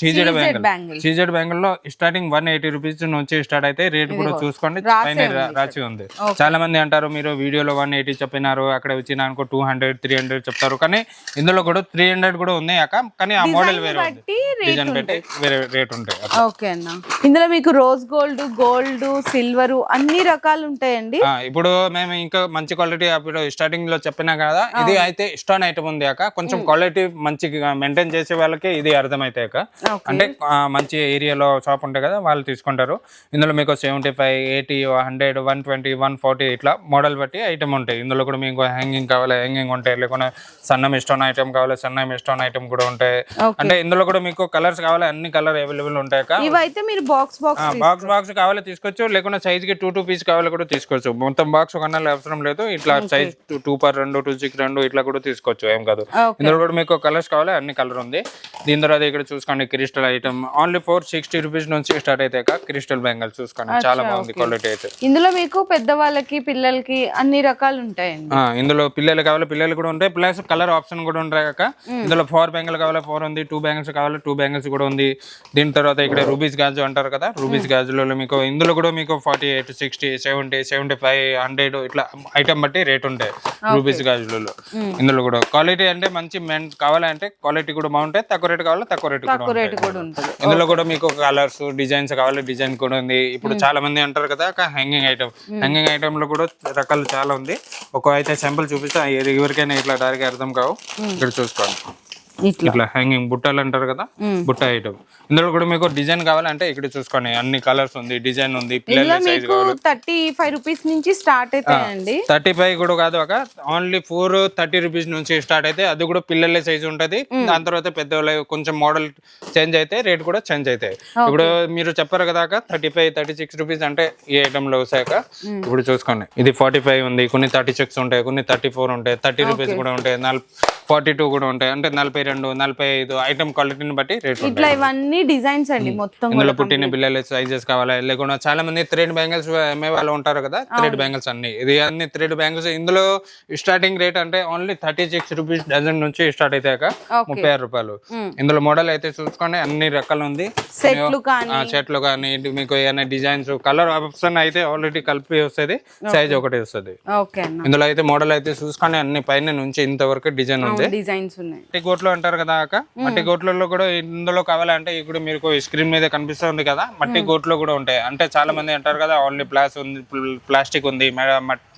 సీజెడ్ బ్యాంగిల్ సీజెడ్ బ్యాంగిల్లో స్టార్టింగ్ వన్ ఎయిటీ రూపీస్ నుంచి స్టార్ట్ అయితే రేట్ కూడా చూసుకోండి. పైన రాసి ఉంది. చాలా మంది అంటారు మీరు వీడియోలో వన్ ఎయిటీ చెప్పినారు అక్కడ వచ్చిన అనుకో టూ హండ్రెడ్ త్రీ హండ్రెడ్ చెప్తారు. కానీ ఇందులో కూడా త్రీ హండ్రెడ్ కూడా ఉన్నాయి అక్క. కానీ ఆ మోడల్ వేరే ఉంది. డిజైన్ పెట్టి వేరే రేట్ ఉంటాయి. ఓకే అన్న. ఇందులో మీకు రోజ్ గోల్డ్ గోల్డ్ సిల్వర్ అన్ని రకాలు ఉంటాయండి. ఇప్పుడు మేము ఇంకా మంచి క్వాలిటీ అప్పుడు స్టార్టింగ్లో చెప్పినా కదా ఇది అయితే స్టోన్ ఐటమ్ ఉంది అక్క. కొంచెం క్వాలిటీ మంచిగా మెయింటైన్ చేసే వాళ్ళకి ఇది అర్థమైతే అక్క. అంటే మంచి ఏరియాలో షాప్ ఉంటాయి కదా వాళ్ళు తీసుకుంటారు. ఇందులో మీకు seventy five eighty hundred one twenty one forty ఇట్లా మోడల్ బట్టి ఐటమ్ ఉంటాయి. ఇందులో కూడా మీకు హ్యాంగింగ్ కావాలి హ్యాంగింగ్ ఉంటాయి. లేకుండా సన్నం స్టోన్ ఐటమ్ కావాలి సన్నం స్టోన్ ఐటమ్ కూడా ఉంటాయి. అంటే ఇందులో కూడా మీకు కలర్స్ కావాలి అన్ని కలర్ అవైలబుల్ ఉంటాయి ఇవైతే మీరు బాక్స్ బాక్స్ బాక్స్ బాక్స్ కావాలి తీసుకోవచ్చు. లేకుండా సైజ్కి టూ టూ పీస్ కావాలి కూడా తీసుకోవచ్చు. మొత్తం బాక్స్ కొనాలి అవసరం లేదు. ఇట్లా సైజ్ టూ పర్ రెండు టూ సిక్స్ రెండు ఇట్లా కూడా తీసుకోవచ్చు ఏం కాదు. ఇందులో కూడా మీకు కలర్స్ కావాలి అన్ని కలర్ ఉంది. దీని తర్వాత ఇక్కడ చూసుకోండి crystal item only four sixty rupees నుంచి స్టార్ట్ అయితే క్రిస్టల్ బ్యాంగిల్ చూసుకోండి. చాలా బాగుంది క్వాలిటీ అయితే. ఇందులో మీకు పెద్దవాళ్ళకి పిల్లలకి అన్ని రకాలు ఉంటాయండి. ఆ, ఇందులో పిల్లలు కావాలి పిల్లలు కూడా ఉంటాయి. ప్లస్ కలర్ ఆప్షన్ కూడా ఉంటాయి కాక ఇందులో ఫోర్ బ్యాంగిల్ కావాలి ఫోర్ ఉంది. టూ బ్యాంగిల్స్ కావాలి టూ బ్యాంగిల్స్ కూడా ఉంది. దీని తర్వాత ఇక్కడ రూబీస్ గాజు అంటారు కదా రూబీస్ గాజులో మీకు ఇందులో కూడా మీకు forty eight sixty seventy seventy five hundred ఇట్లా ఐటమ్ బట్టి రేట్ ఉంటాయి. రూబీస్ గాజులలో. ఇందులో కూడా క్వాలిటీ అంటే మంచి మెన్ కావాలంటే క్వాలిటీ కూడా బాగుంటాయి తక్కువ రేట్ కావాలి తక్కువ రేట్ కూడా తక్కువ రేటు కూడా ఉంటుంది. ఇందులో కూడా మీకు కలర్స్ డిజైన్స్ కావాలి డిజైన్ కూడా ఉంది. ఇప్పుడు చాలా మంది అంటారు కదా హ్యాంగింగ్ ఐటమ్ హ్యాంగింగ్ ఐటమ్లో కూడా రకాలు చాలా ఉంది. ఒక అయితే సింపుల్ చూపిస్తే ఎవరికైనా ఇట్లా డైరెక్ట్ అర్థం కావు. ఇక్కడ చూసుకోండి. ఇట్లా. హ్యాంగింగ్ బుట్టలు అంటారు కదా బుట్ట ఐటమ్ ఇందులో కూడా మీకు డిజైన్ కావాలంటే ఇక్కడ చూసుకోండి అన్ని కలర్స్ ఉంది డిజైన్ ఉంది పిల్లల సైజ్ థర్టీ ఫైవ్ రూపీస్ నుంచి స్టార్ట్ అవుతాయండి థర్టీ ఫైవ్ కూడా కాదు ఒక ఓన్లీ ఫోర్ థర్టీ రూపీస్ నుంచి స్టార్ట్ అయితే అది కూడా పిల్లల సైజ్ ఉంటది. దాని తర్వాత పెద్దవాళ్ళ కొంచెం మోడల్ చేంజ్ అయితే రేట్ కూడా చేంజ్ అవుతాయి ఇప్పుడు మీరు చెప్పారు కదా thirty five thirty six rupees అంటే ఈ ఐటమ్లో వస్తాక ఇప్పుడు చూసుకోండి ఇది ఫార్టీ ఫైవ్ ఉంది కొన్ని థర్టీ సిక్స్ ఉంటాయి కొన్ని థర్టీ ఫోర్ ఉంటాయి థర్టీ రూపీస్ కూడా ఉంటాయి ఫార్టీ టూ కూడా ఉంటాయి అంటే నలభై రెండు నలభై ఐదు ఐటమ్ క్వాలిటీని బట్టి రేట్ ఇట్లా ఇవన్నీ డిజైన్స్ అండి మొత్తం ఇందులో పుట్టిన పిల్లల సైజెస్ కావాలా? లేకుండా చాలా మంది థ్రెడ్ బ్యాంగిల్స్ అమ్మే వాళ్ళు ఉంటారు కదా థ్రెడ్ బ్యాంగిల్స్ అన్ని. ఇది అన్ని థ్రెడ్ బ్యాంగిల్స్ ఇందులో స్టార్టింగ్ రేట్ అంటే only thirty six rupees dozen నుంచి స్టార్ట్ అయితే. ముప్పై ఆరు రూపాయలు. ఇందులో మోడల్ అయితే చూసుకోండి అన్ని రకాలు ఉంది. చెట్లు కానీ మీకు ఏమైనా డిజైన్స్ కలర్ ఆప్షన్ అయితే ఆల్రెడీ కలిపి వస్తుంది సైజ్ ఒకటి వస్తుంది. ఇందులో అయితే మోడల్ అయితే చూసుకొని అన్ని పైన నుంచి ఇంతవరకు డిజైన్ ఉంది. డిజైన్స్ ఉన్నాయి. గోట్లు అంటారు కదా అక్క? మట్టి గోట్లలో కూడా ఇందులో కావాలంటే ఇప్పుడు మీకు స్క్రీన్ మీద కనిపిస్తుంది కదా మట్టి గోట్లు కూడా ఉంటాయి. అంటే చాలా మంది అంటారు కదా ఓన్లీ ప్లాస్ ఉంది ప్లాస్టిక్ ఉంది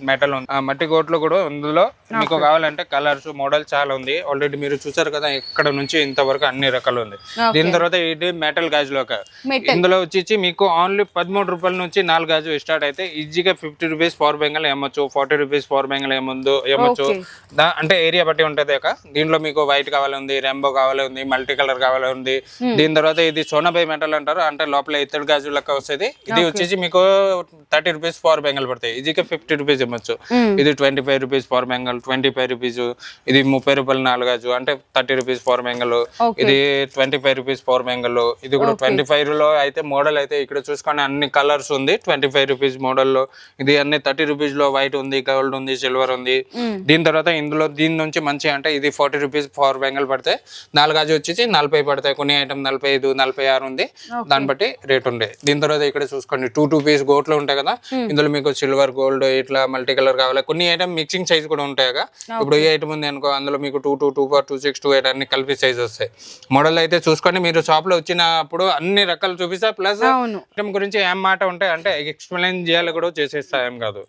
మెటల్ ఉంది. మట్టి గోట్లు కూడా ఇందులో మీకు కావాలంటే కలర్స్ మోడల్ చాలా ఉంది. ఆల్రెడీ మీరు చూసారు కదా ఇక్కడ నుంచి ఇంతవరకు అన్ని రకాలు ఉంది. దీని తర్వాత ఇది మెటల్ గాజులో. ఇందులో వచ్చి మీకు ఓన్లీ పదమూడు రూపాయల నుంచి నాలుగు గాజు స్టార్ట్ అయితే ఈజీగా ఫిఫ్టీ రూపీస్ పవర్ బెంగల్ ఏమొచ్చు ఫార్టీ రూపీస్ పవర్ బెంగల్ ఏముందో ఏమొచ్చు? అంటే ఏరియా బట్టి ఉంటది అక్క. దీంట్లో మీకు వైట్ కావాలి ఉంది రెంబో కావాలి ఉంది మల్టీ కలర్ కావాలి ఉంది. దీని తర్వాత ఇది సోనాబై మెటల్ అంటారు. అంటే లోపల ఇత్తడి గాజు లెక్క వస్తుంది. ఇది వచ్చేసి మీకు థర్టీ రూపీస్ పవర్ బెంగల్ పడతాయి. ఈజీగా ఫిఫ్టీ రూపీస్ ఇవ్వచ్చు. ఇది twenty five rupees power bangle twenty five rupees ఇది ముప్పై రూపాయలు నాలుగు గాజు. అంటే థర్టీ రూపీస్ పవర్ బెంగల్. ఇది twenty five rupees power bangle ఇది కూడా ట్వంటీ ఫైవ్లో అయితే మోడల్ అయితే ఇక్కడ చూసుకొని అన్ని కలర్స్ ఉంది. ట్వంటీ ఫైవ్ రూపీస్ మోడల్లో. ఇది అన్ని థర్టీ రూపీస్లో వైట్ ఉంది గోల్డ్ ఉంది సిల్వర్ ఉంది. దీని తర్వాత ఇందులో దీని నుంచి మంచి అంటే ఇది ఫార్టీ రూపీస్ పవర్ బెంగల్ పడతాయి నాలుగు గాజు వచ్చేసి నలభై పడతాయి. కొన్ని ఐటమ్ నలభై ఐదు నలభై ఆరు ఉంది. దాన్ని బట్టి రేట్ ఉండే. దీని తర్వాత ఇక్కడ చూసుకోండి. టూ టూ పీస్ గోట్లు ఉంటాయి కదా ఇందులో మీకు సిల్వర్ గోల్డ్ ఇట్లా మల్టీ కలర్ కావాలి. కొన్ని ఐటమ్ మిక్సింగ్ సైజ్ కూడా ఉంటాయి కదా. ఇప్పుడు ఏ ఐటమ్ ఉంది అనుకో అందులో మీకు two two two four two six two eight అన్ని కలిపి సైజ్ వస్తాయి. మోడల్ అయితే చూసుకొని మీరు షాప్లో వచ్చినప్పుడు అన్ని రకాలు చూపిస్తా. ప్లస్ ఐటమ్ గురించి ఏం మాట ఉంటే అంటే ఎక్స్ప్లెయిన్ చేయాలి కూడా చేసేస్తా ఏం కాదు.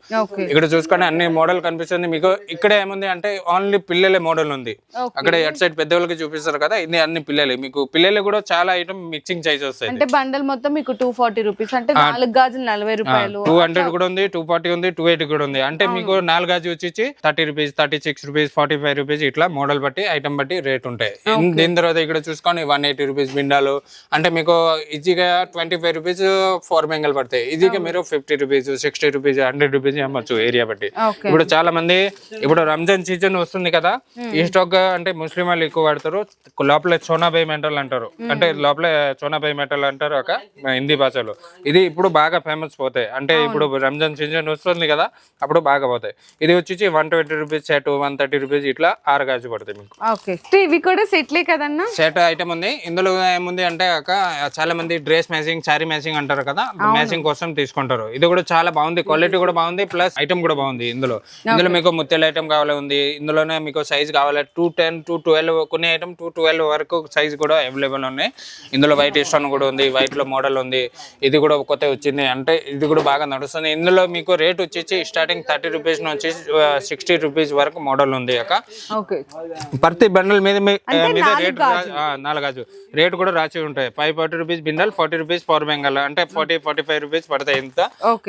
ఇక్కడ చూసుకొని అన్ని మోడల్ కనిపిస్తుంది. మీకు ఇక్కడ ఏముంది అంటే ఓన్లీ పిల్లలే మోడల్ ఉంది. అక్కడ ఎట్ సైడ్ పెద్దవాళ్ళకి చూపిస్తారు కదా ఇది అన్ని పిల్లలే. మీకు పిల్లలు కూడా చాలా ఐటమ్ మిక్సింగ్ సైజ్ వస్తాయి. అంటే బండల్ మొత్తం మీకు టూ ఫార్టీ రూపీస్ అంటే నాలుగు గాజులు నలభై రూపాయలు. టూ హండ్రెడ్ కూడా ఉంది టూ ఫార్టీ ఉంది టూ ఎయిటీ కూడా ఉంది. అంటే మీకు నాలుగు గాజు వచ్చి thirty rupees thirty six rupees forty five rupees ఇట్లా మోడల్ బట్టి ఐటమ్ బట్టి రేట్ ఉంటాయి. దీని తర్వాత ఇక్కడ చూసుకొని వన్ ఎయిటీ రూపీస్ బిండాలు అంటే మీకు ఈజీగా twenty five rupees four bangle పడతాయి. ఈజీగా మీరు fifty rupees sixty rupees hundred rupees అమ్మచ్చు area బట్టి. ఇప్పుడు చాలా మంది ఇప్పుడు రంజాన్ సీజన్ వస్తుంది కదా ఈ స్టాక్ అంటే ముస్లిం వాళ్ళు ఎక్కువ వాడతారు. లోపల చోనాబై మెటల్ అంటారు. అంటే లోపల చోనాబై మెటల్ అంటారు ఒక హిందీ భాషలో. ఇది ఇప్పుడు బాగా ఫేమస్ పోతాయి. అంటే ఇప్పుడు రంజాన్ సీజన్ వస్తుంది కదా అప్పుడు బాగా పోతాయి. ఇది వచ్చి one twenty rupees set one thirty rupees ఇట్లా ఆరు గాజు పడతాయి మీకు. ఓకే. ఇవి కూడా సెట్లే కదన్నా? సెట్ ఐటమ్ ఉంది. ఇందులో ఏముంది అంటే అక్క చాలా మంది డ్రెస్ మ్యాచింగ్ శారీ మ్యాచింగ్ అంటారు కదా మ్యాచింగ్ కోసం తీసుకుంటారు. ఇది కూడా చాలా బాగుంది. క్వాలిటీ కూడా బాగుంది. ప్లస్ ఐటమ్ కూడా బాగుంది ఇందులో. ఇందులో మీకు ముత్యాల ఐటమ్ కావాలి ఉంది. ఇందులోనే మీకు సైజ్ కావాలి? టూ టెన్ టూ ట్వెల్వ్ కొన్ని ఐటమ్ టూ ట్వెల్వ్ వరకు సైజ్ కూడా అవైలబుల్ ఉన్నాయి. ఇందులో వైట్ స్టోన్ కూడా ఉంది వైట్లో మోడల్ ఉంది. ఇది కూడా కొత్త వచ్చింది. అంటే ఇది కూడా బాగా నడుస్తుంది. ఇందులో మీకు రేట్ వచ్చేసి స్టార్టింగ్ థర్టీ రూపీస్ నుంచి సిక్స్టీ రూపీస్ వరకు మోడల్ ఉంది అక్క. ఓకే. ప్రతి బండల్ మీద మీద రేట్ నాలుగు రేట్ కూడా రాసి ఉంటాయి. Five forty rupees bundle forty rupees power bangle అంటే ఫార్టీ ఫార్టీ ఫైవ్ రూపీస్ పడతాయి ఇంత.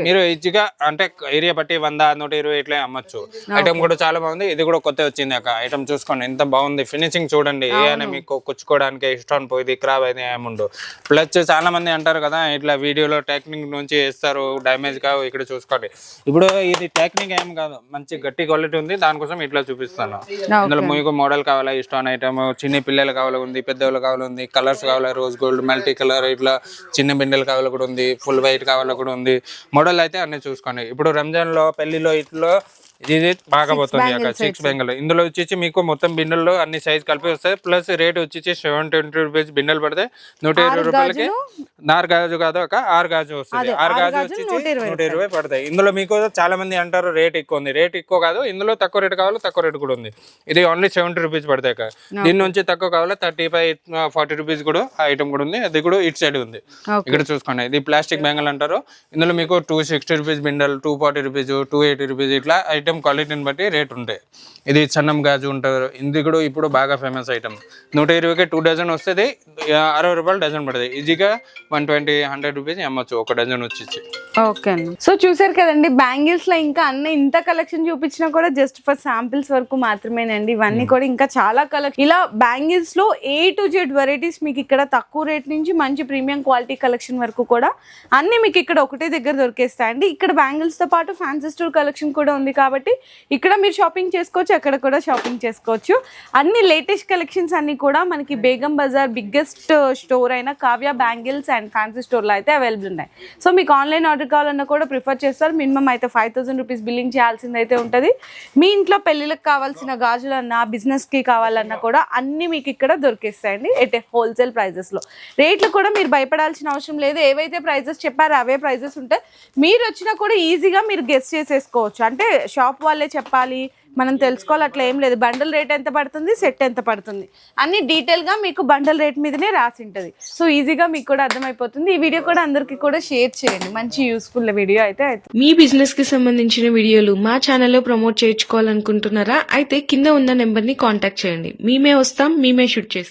మీరు ఈజీగా అంటే ఏరియా బట్టి వంద నూట ఇరవై ఇట్లా అమ్మచ్చు. ఐటమ్ కూడా చాలా బాగుంది. ఇది కూడా కొత్త వచ్చింది అక్క. ఐటమ్ చూసుకోండి. ఎంత బాగుంది. ఫినిషింగ్ చూడండి ఏమైనా మీకు కుచ్చుకోవడానికి ఇష్టం పోయింది ఖరాబ్ అయితే ఏముండు. ప్లస్ చాలా మంది అంటారు కదా ఇట్లా వీడియోలో టెక్నిక్ నుంచి వేస్తారు డ్యామేజ్ కావు ఇక్కడ చూసుకోండి. ఇప్పుడు ఇది టెక్నిక్ ఏం కాదు మంచి గట్టి క్వాలిటీ ఉంది దానికోసం ఇట్లా చూపిస్తాను. ఇందులో మీకు మోడల్ కావాలా ఇష్టం ఐటమ్ చిన్న పిల్లలు కావాలి ఉంది పెద్దవాళ్ళు కావాలి ఉంది కలర్స్ కావాలా రోజ్ గోల్డ్ మల్టీ కలర్ ఇట్లా చిన్న బిండెలు కావాలి కూడా ఉంది ఫుల్ వైట్ కావాలి కూడా ఉంది. మోడల్ అయితే అన్ని చూసుకోండి. ఇప్పుడు రంజాన్లో పెళ్ళిలో ఇట్లో ఇది బాగా పోతుంది అక్కడ సిక్స్ బెంగల్ ఇందులో వచ్చేసి మీకు మొత్తం బిండెల్లో అన్ని సైజ్ కలిపి వస్తాయి. ప్లస్ రేట్ వచ్చేసి సెవెన్ ట్వంటీ రూపీస్ బిండెలు పడితే నూట ఇరవై రూపాయలకి నారు గాజు కాదు ఒక ఆరు గాజు వస్తుంది. ఆరు గాజు వచ్చేసి నూట ఇరవై పడతాయి. ఇందులో మీకు చాలా మంది అంటారు రేట్ ఎక్కువ ఉంది. రేట్ ఎక్కువ కాదు. ఇందులో తక్కువ రేట్ కావాలి తక్కువ రేట్ కూడా ఉంది. ఇది ఓన్లీ సెవెంటీ రూపీస్ పడతాయి అక్క. దీని నుంచి తక్కువ కావాలి థర్టీ ఫైవ్ ఫార్టీ రూపీస్ కూడా ఐటమ్ కూడా ఉంది. అది కూడా ఇటు సైడ్ ఉంది. ఇక్కడ చూసుకోండి. ఇది ప్లాస్టిక్ బ్యాంగిల్ అంటారు. ఇందులో మీకు two sixty rupees bundle two forty rupees two eighty rupees ఇట్లా ఐటమ్ క్వాలిటీని బట్టి రేట్ ఉంటాయి. ఇది చన్నం గాజు ఉంటారు. ఇది కూడా ఇప్పుడు బాగా ఫేమస్ ఐటమ్ నూట ఇరవైకి టూ డజన్ వస్తుంది. అరవై రూపాయలు డజన్ పడుతుంది ఈజీగా వన్ ట్వంటీ హండ్రెడ్ రూపీస్ అమ్మచ్చు. ఒక డజన్ వచ్చి ఓకే అండి. సో చూసారు కదండి బ్యాంగిల్స్లో ఇంకా అన్న ఇంత కలెక్షన్ చూపించినా కూడా జస్ట్ ఫర్ శాంపిల్స్ వరకు మాత్రమేనండి. ఇవన్నీ కూడా ఇంకా చాలా కలెక్షన్ ఇలా బ్యాంగిల్స్లో ఏ టు జెడ్ వెరైటీస్ మీకు ఇక్కడ తక్కువ రేట్ నుంచి మంచి ప్రీమియం క్వాలిటీ కలెక్షన్ వరకు కూడా అన్ని మీకు ఇక్కడ ఒకటే దగ్గర దొరికేస్తాయండి. ఇక్కడ బ్యాంగిల్స్తో పాటు ఫ్యాన్సీ స్టోర్ కలెక్షన్ కూడా ఉంది కాబట్టి కాబట్టి ఇక్కడ మీరు షాపింగ్ చేసుకోవచ్చు అక్కడ కూడా షాపింగ్ చేసుకోవచ్చు. అన్ని లేటెస్ట్ కలెక్షన్స్ అన్ని కూడా మనకి Begum Bazaar biggest store uh, అయిన కావ్య బ్యాంగిల్స్ అండ్ ఫ్యాన్సీ స్టోర్లో అయితే అవైలబుల్ ఉన్నాయి. సో మీకు ఆన్లైన్ ఆర్డర్ కావాలన్నా కూడా ప్రిఫర్ చేస్తారు. మినిమం అయితే ఫైవ్ థౌసండ్ రూపీస్ బిల్లింగ్ చేయాల్సింది అయితే ఉంటుంది. మీ ఇంట్లో పెళ్ళిళ్ళకి కావాల్సిన గాజులన్నా బిజినెస్కి కావాలన్నా కూడా అన్ని మీకు ఇక్కడ దొరికిస్తాయండి. ఎట్ హోల్సేల్ ప్రైజెస్లో రేట్లు కూడా మీరు భయపడాల్సిన అవసరం లేదు. ఏవైతే ప్రైజెస్ చెప్పారో అవే ప్రైజెస్ ఉంటాయి. మీరు వచ్చినా కూడా ఈజీగా మీరు గెస్ట్ చేసేసుకోవచ్చు. అంటే షాప్ వాళ్ళే చెప్పాలి. మనం తెలుసుకోవాలి అట్లా ఏం లేదు. బండల్ రేట్ ఎంత పడుతుంది సెట్ ఎంత పడుతుంది. అన్ని డీటెయిల్గా మీకు బండల్ రేట్ మీదనే రాసి ఉంటుంది. సో ఈజీగా మీకు కూడా అర్థమైపోతుంది. ఈ వీడియో కూడా అందరికీ కూడా షేర్ చేయండి. మంచి యూస్ఫుల్ వీడియో అయితే అవుతుంది మీ బిజినెస్కి సంబంధించిన వీడియోలు మా ఛానల్లో ప్రమోట్ చేయించుకోవాలనుకుంటున్నారా? అయితే కింద ఉన్న నెంబర్ని కాంటాక్ట్ చేయండి. మేమే వస్తాం మేమే షూట్ చేస్తాం.